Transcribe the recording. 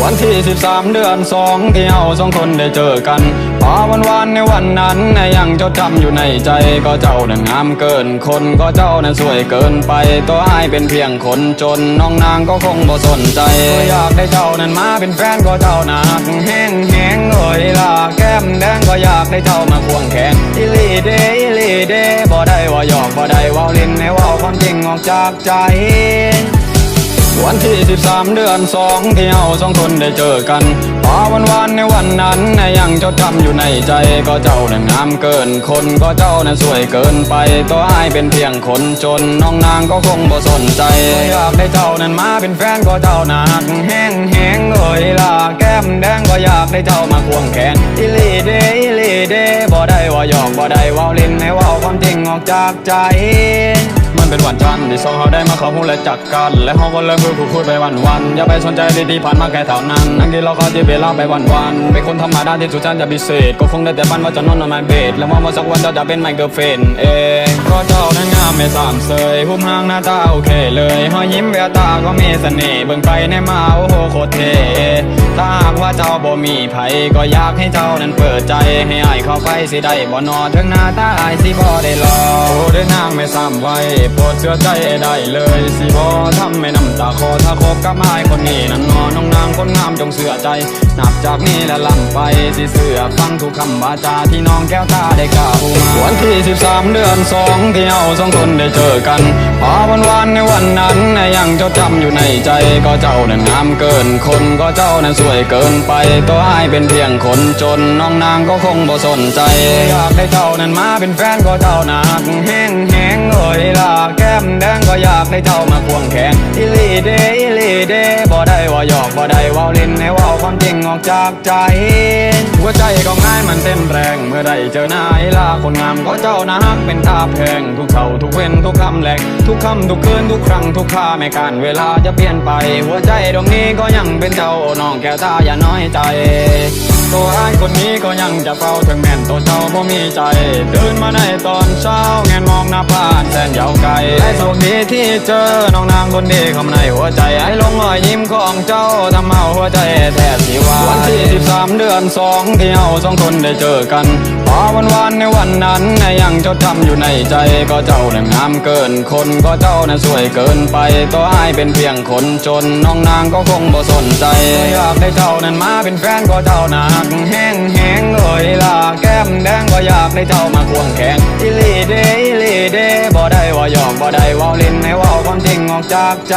วันที่ 13 เดือนสองที่เราสองคนได้เจอกันพอวันวานในวันนั้นยังจดจำอยู่ในใจก็เจ้านั้นงามเกินคนก็เจ้านั้นสวยเกินไปตัวอ้ายเป็นเพียงคนจนน้องนางก็คงบ่สนใจก็อยากได้เจ้านั้นมาเป็นแฟนก็เจ้านักแห้งแห้งเอ่ยล่ะแก้มแดงก็อยากได้เจ้ามาควงแขนอิลีเดอิลีเดบ่ได้ว่าหยอกบ่ได้ว่าเล่นให้เว่าความจริงออกจากใจ วันที่ 13 เดือนสองที่เราสองคนได้เจอกันพอวันวานในวันนั้นยังจดจำอยู่ในใจก็เจ้านั้นงามเกินคนก็เจ้านั้นสวยเกินไปตัวอ้ายเป็นเพียงคนจนน้องนางก็คงบ่สนใจอยากได้เจ้านั้นมาเป็นแฟนก็เจ้านักแห้งแห้งเอ่ยล่ะแก้มแดงก็อยากได้เจ้ามาควงแขนอิลีเดอิลีเดบ่ได้ว่าหยอกบ่ได้ว่าเล่นให้ว่าความจริงออกจากใจ มันเป็นวันจันทร์ที่สองเขาได้มาเขาหูและจักกัน และเขาก็เริ่มคุยคุยไปวันวันอย่าไปสนใจดีๆผ่านมาแค่เท่านั้นนั่งที่เราเขาที่เวลาไปวันวันเป็นคนธรรมดาที่สุดฉันจะพิเศษ ก็คงได้แต่ฝันว่าจะนอนนอนไม้เบดแล้วว่าวันสักวันเราจะเป็นไมเคิลเฟนเองก็เจ้านั้นงามไม่สามเสยหุ่มห้างหน้าตาโอเคเลยหอยยิ้มแววตาก็มีเสน่ห์เบิ่งไปในมาโอ้โหโคตรเท่ถ้าหากว่าเจ้าบ่มีไผก็อยากให้เจ้านั้นเปิดใจให้อายเข้าไปสิได้บ่นอถึงหน้าตาอายสิบ่ได้รอโอ้ด้วยนางไม่ซ้ำไว้โปรดเชื่อใจได้เลยสิบ่ทำไม่น้ำตาคอถ้าคบกับอายคนนี้นั้นนอนน้องนางคนงามจงเสื่อใจ นับจากนี้และล่ำไปสิเสือฟังทุกคำวาจาที่น้องแก้วตาได้กล่าวมาวันที่13เดือนสองที่เราสองคนได้เจอกันพอวันวานในวันนั้นยังจดจำอยู่ในใจก็เจ้านั้นงามเกินคนก็เจ้านั้นสวยเกินไปตัวอ้ายเป็นเพียงคนจนน้องนางก็คงบ่สนใจอยากได้เจ้านั้นมาเป็นแฟนก็เจ้านาหักแห้งแห้งเอ่ยากได้เจ้ามาควงแขนอิลีเดอิลีเดบ่ได้ว่าหยอกบ่ได้ว่าเล่นให้ว่าความจริงออกจากใจ หัวใจก็ง่ายมันเต้นแรงเมื่อได้เจอหน้าไอ้ลาคนงามก็เจ้านะฮักเป็นตาแพงทุกเท่าทุกเว้นทุกคำแหลกทุกคำทุกคืนทุกครั้งทุกค่าไม่การเวลาจะเปลี่ยนไป หัวใจดวงนี้ก็ยังเป็นเจ้าน้องแก้วตาอย่าน้อยใจ ตัวไอ้คนนี้ก็ยังจะเฝ้าถึงแม่นตัวเจ้าบ่มีใจตื่นมาในตอนเช้าแงนมองหน้าบ้านแสนยาวไกลไอ้โชคดีที่เจอน้องนางคนดีเข้ามาในหัวใจไอ้ลงรอยยิ้มของเจ้าทำเอาหัวใจแทบสิวายวันที่13เดือนสองที่เราสองคนได้เจอกันพอวันวานในวันนั้นยังจดจำอยู่ในใจก็เจ้านั้นงามเกินคนก็เจ้านั้นสวยเกินไปตัวไอ้เป็นเพียงคนจนน้องนางก็คงบ่สนใจอยากได้เจ้านั้นมาเป็นแฟนก็เจ้านากแห้งแห้งเอ่ยล่ะแก้มแดงก็อยากได้เจ้ามาควงแขนอิลีเดอิลีเดบ่ได้ว่าหยอกบ่ได้ว่าเล่นให้ว่าความจริงออกจากใจ